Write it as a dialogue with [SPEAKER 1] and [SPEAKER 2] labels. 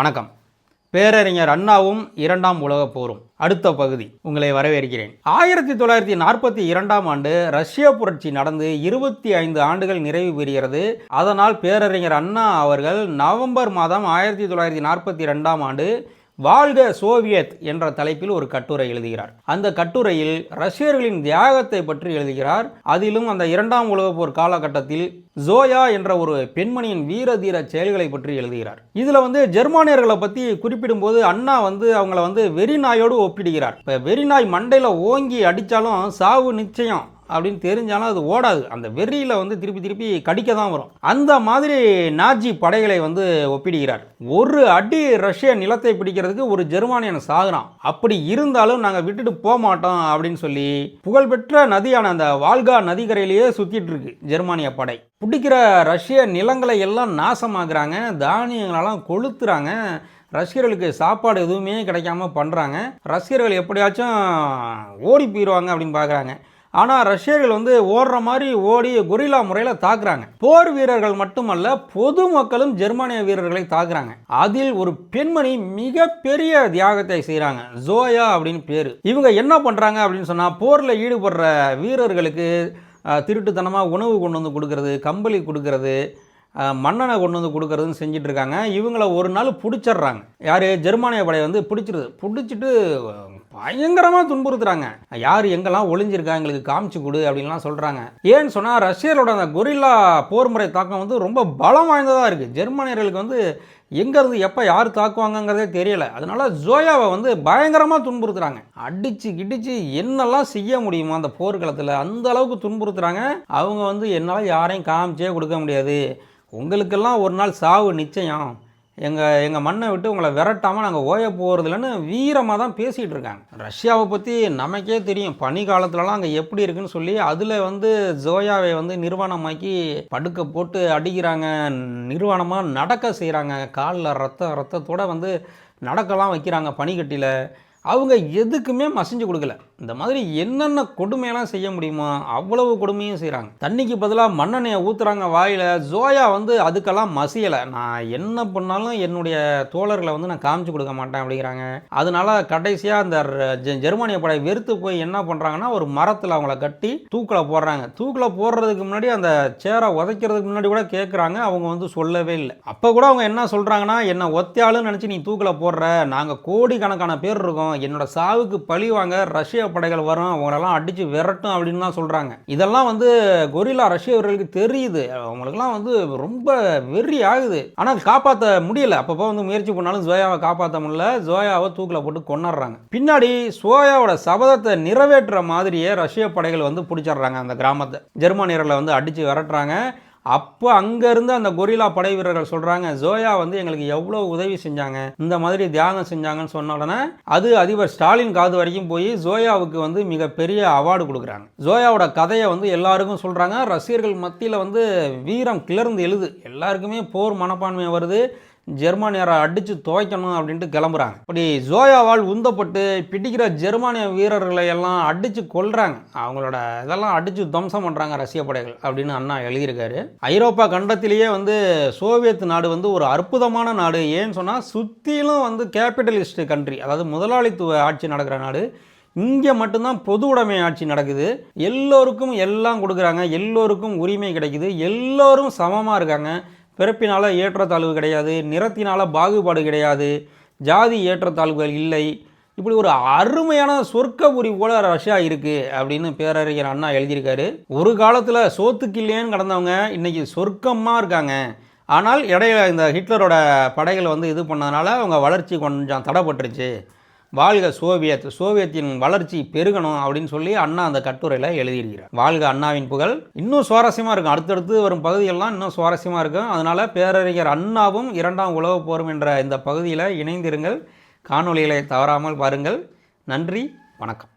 [SPEAKER 1] வணக்கம். பேரறிஞர் அண்ணாவும் இரண்டாம் உலகப் போரும். அடுத்த பகுதி உங்களை வரவேற்கிறேன். ஆயிரத்தி தொள்ளாயிரத்தி நாற்பத்தி இரண்டாம் ஆண்டு ரஷ்ய புரட்சி நடந்து இருபத்தி ஐந்து ஆண்டுகள் நிறைவு பெறுகிறது. அதனால் பேரறிஞர் அண்ணா அவர்கள் நவம்பர் மாதம் ஆயிரத்தி தொள்ளாயிரத்தி நாற்பத்தி ரெண்டாம் ஆண்டு வாழ்க சோவியத் என்ற தலைப்பில் ஒரு கட்டுரை எழுதுகிறார். அந்த கட்டுரையில் ரஷ்யர்களின் தியாகத்தை பற்றி எழுதுகிறார். அதிலும் அந்த இரண்டாம் உலகப் போர் காலகட்டத்தில் ஜோயா என்ற ஒரு பெண்மணியின் வீர தீர செயல்களை பற்றி எழுதுகிறார். இதுல வந்து ஜெர்மானியர்களை பத்தி குறிப்பிடும்போது அண்ணா வந்து அவங்கள வந்து வெறிநாயோடு ஒப்பிடுகிறார். இப்ப வெறிநாய் மண்டையில ஓங்கி அடிச்சாலும் சாவு நிச்சயம் அப்படின்னு தெரிஞ்சாலும் அது ஓடாது. அந்த வெறியில் வந்து திருப்பி திருப்பி கடிக்க தான் வரும். அந்த மாதிரி நாஜி படைகளை வந்து ஒப்பிடுகிறார். ஒரு அடி ரஷ்ய நிலத்தை பிடிக்கிறதுக்கு ஒரு ஜெர்மானியன் சாகுறான். அப்படி இருந்தாலும் நாங்கள் விட்டுட்டு போக மாட்டோம் அப்படின்னு சொல்லி புகழ்பெற்ற நதியான அந்த வால்கா நதிக்கரையிலேயே சுற்றிட்டு இருக்கு ஜெர்மானிய படை. பிடிக்கிற ரஷ்ய நிலங்களை எல்லாம் நாசமாக்குறாங்க. தானியங்களெல்லாம் கொளுத்துறாங்க. ரஷ்யர்களுக்கு சாப்பாடு எதுவுமே கிடைக்காம பண்ணுறாங்க ரசிகர்கள் எப்படியாச்சும் ஓடி போயிடுவாங்க அப்படின்னு பார்க்குறாங்க. ஆனால் ரஷ்யர்கள் வந்து ஓடுற மாதிரி ஓடி கொரில்லா முறையில் தாக்குறாங்க. போர் வீரர்கள் மட்டுமல்ல பொதுமக்களும் ஜெர்மானிய வீரர்களை தாக்குறாங்க. அதில் ஒரு பெண்மணி மிகப்பெரிய தியாகத்தை செய்கிறாங்க ஜோயா அப்படின்னு பேர். இவங்க என்ன பண்ணுறாங்க அப்படின்னு சொன்னால் போரில் ஈடுபடுற வீரர்களுக்கு திருட்டுத்தனமாக உணவு கொண்டு வந்து கொடுக்கறது கம்பளி கொடுக்கறது மன்னனை மண்ணெண்ணை கொண்டு வந்து கொடுக்கறதுன்னு செஞ்சுட்டு இருக்காங்க. இவங்கள ஒரு நாள் பிடிச்சிடுறாங்க. யார்? ஜெர்மானிய படையை வந்து பிடிச்சிருது. பிடிச்சிட்டு பயங்கரமாக துன்புறுத்துறாங்க. யார் எங்கெல்லாம் ஒளிஞ்சிருக்கா எங்களுக்கு காமிச்சு கொடு அப்படின்லாம் சொல்கிறாங்க ஏன்னு சொன்னால் ரஷ்யர்களோட அந்த கொரில்லா போர் முறை தாக்கம் வந்து ரொம்ப பலம் வாய்ந்ததாக இருக்குது ஜெர்மானியர்களுக்கு வந்து எங்கேருந்து எப்போ யார் தாக்குவாங்கங்கிறதே தெரியல. அதனால ஜோயாவை வந்து பயங்கரமாக துன்புறுத்துறாங்க. அடித்து கிடிச்சு என்னெல்லாம் செய்ய முடியுமோ அந்த போர்க்களத்தில் அந்த அளவுக்கு துன்புறுத்துறாங்க. அவங்க வந்து என்னால் யாரையும் காமிச்சே கொடுக்க முடியாது. உங்களுக்கெல்லாம் ஒரு நாள் சாவு நிச்சயம். எங்கள் எங்கள் மண்ணை விட்டு உங்களை விரட்டாமல் நாங்கள் ஓய போகிறதில்லன்னு வீரமாக தான் பேசிகிட்டு இருக்காங்க. ரஷ்யாவை பற்றி நமக்கே தெரியும். பனி காலத்துலலாம் அங்கே எப்படி இருக்குன்னு சொல்லி அதில் வந்து ஜோயாவை வந்து நிர்வாணமாக்கி படுக்க போட்டு அடிக்கிறாங்க. நிர்வாணமாக நடக்க செய்கிறாங்க காலில் ரத்த ரத்தத்தோடு வந்து நடக்கலாம் வைக்கிறாங்க பனிக்கட்டியில் அவங்க எதுக்குமே மசிஞ்சு கொடுக்கல. இந்த மாதிரி என்னென்ன கொடுமையெல்லாம் செய்ய முடியுமோ அவ்வளவு கொடுமையும் செய்கிறாங்க தண்ணிக்கு பதிலாக மண்ணெண்ணையை ஊற்றுறாங்க வாயில் ஜோயா வந்து அதுக்கெல்லாம் மசியலை. நான் என்ன பண்ணாலும் என்னுடைய தோழர்களை வந்து நான் காமிச்சு கொடுக்க மாட்டேன் அப்படிங்கிறாங்க. அதனால கடைசியாக அந்த ஜெ- ஜெர்மானிய படை வெறுத்து போய் என்ன பண்ணுறாங்கன்னா ஒரு மரத்தில் அவங்கள கட்டி தூக்கில் போடுறாங்க. தூக்கில் போடுறதுக்கு முன்னாடி அந்த சேரை உதைக்கிறதுக்கு முன்னாடி கூட கேட்குறாங்க அவங்க வந்து சொல்லவே இல்லை. அப்போ கூட அவங்க என்ன சொல்கிறாங்கன்னா என்ன ஒத்தையாளுன்னு நினச்சி நீ தூக்கில் போடுற. நாங்கள் கோடிக்கணக்கான பேர் இருக்கோம். என்னோட சாவுக்கு பழி வாங்க ரஷ்ய படைகள் வரும் அவங்களெல்லாம் அடித்து விரட்டும் அப்படின்னு தான் சொல்கிறாங்க இதெல்லாம் வந்து கொரில்லா ரஷ்ய வீரர்களுக்கு தெரியுது. அவங்களுக்குலாம் வந்து ரொம்ப வெறி ஆகுது. ஆனால் காப்பாற்ற முடியல. அப்பப்போ வந்து முயற்சி பண்ணாலும் ஜோயாவை காப்பாற்ற முடியல. ஜோயாவை தூக்கில் போட்டு கொண்டாடுறாங்க பின்னாடி சோயாவோட சபதத்தை நிறைவேற்றுற மாதிரியே ரஷ்ய படைகள் வந்து பிடிச்சிடுறாங்க அந்த கிராமத்தை. ஜெர்மானியர்களை வந்து அடித்து விரட்டுறாங்க. அப்போ அங்கேருந்து அந்த கொரில்லா படை வீரர்கள் சொல்கிறாங்க ஜோயா வந்து எங்களுக்கு எவ்வளோ உதவி செஞ்சாங்க இந்த மாதிரி தியாகம் செஞ்சாங்கன்னு சொன்ன உடனே அது அதிபர் ஸ்டாலின் காது வரைக்கும் போய் ஜோயாவுக்கு வந்து மிகப்பெரிய அவார்டு கொடுக்குறாங்க. ஜோயாவோட கதையை வந்து எல்லாருக்கும் சொல்கிறாங்க ரசிகர்கள் மத்தியில் வந்து வீரம் கிளர்ந்து எழுது. எல்லாருக்குமே போர் மனப்பான்மை வருது. ஜெர்மானியரை அடித்து துவைக்கணும் அப்படின்ட்டு கிளம்புறாங்க. இப்படி ஜோயாவால் உந்தப்பட்டு பிடிக்கிற ஜெர்மானிய வீரர்களை எல்லாம் அடித்து கொள்கிறாங்க அவங்களோட இதெல்லாம் அடித்து துவம்சம் பண்ணுறாங்க ரஷ்ய படைகள் அப்படின்னு அண்ணா எழுதியிருக்காரு. ஐரோப்பா கண்டத்திலேயே வந்து சோவியத் நாடு வந்து ஒரு அற்புதமான நாடு. ஏன்னு சொன்னால் சுற்றிலும் வந்து கேபிட்டலிஸ்ட் கண்ட்ரி அதாவது முதலாளித்துவ ஆட்சி நடக்கிற நாடு. இங்கே மட்டும்தான் பொது உடைமை ஆட்சி நடக்குது. எல்லோருக்கும் எல்லாம் கொடுக்குறாங்க. எல்லோருக்கும் உரிமை கிடைக்குது. எல்லோரும் சமமாக இருக்காங்க. பிறப்பினால் ஏற்றத்தாழ்வு கிடையாது நிறத்தினால் பாகுபாடு கிடையாது ஜாதி ஏற்றத்தாழ்வுகள் இல்லை. இப்படி ஒரு அருமையான சொர்க்கபுரி போல ரஷ்யா இருக்குது அப்படின்னு பேரறிஞர் அண்ணா எழுதியிருக்காரு. ஒரு காலத்தில் சோத்துக்கில்லேன்னு கடந்தவங்க இன்றைக்கி சொர்க்கமாக இருக்காங்க. ஆனால் இடையில இந்த ஹிட்லரோட படைகள் வந்து இது பண்ணதுனால அவங்க வளர்ச்சி கொஞ்சம் தடைப்பட்டுருச்சு. வாழ்க சோவியத் சோவியத்தின் வளர்ச்சி பெருகணும் அப்படின்னு சொல்லி அண்ணா அந்த கட்டுரையில் எழுதியிருக்கிறார். வாழ்க அண்ணாவின் புகழ். இன்னும் சுவாரஸ்யமாக இருக்கும். அடுத்தடுத்து வரும் பகுதியெல்லாம் இன்னும் சுவாரஸ்யமாக இருக்கும். அதனால் பேரறிஞர் அண்ணாவும் இரண்டாம் உலகப் போரும் என்ற இந்த பகுதியில் இணைந்திருங்கள். காணொலிகளை தவறாமல் பாருங்கள். நன்றி. வணக்கம்.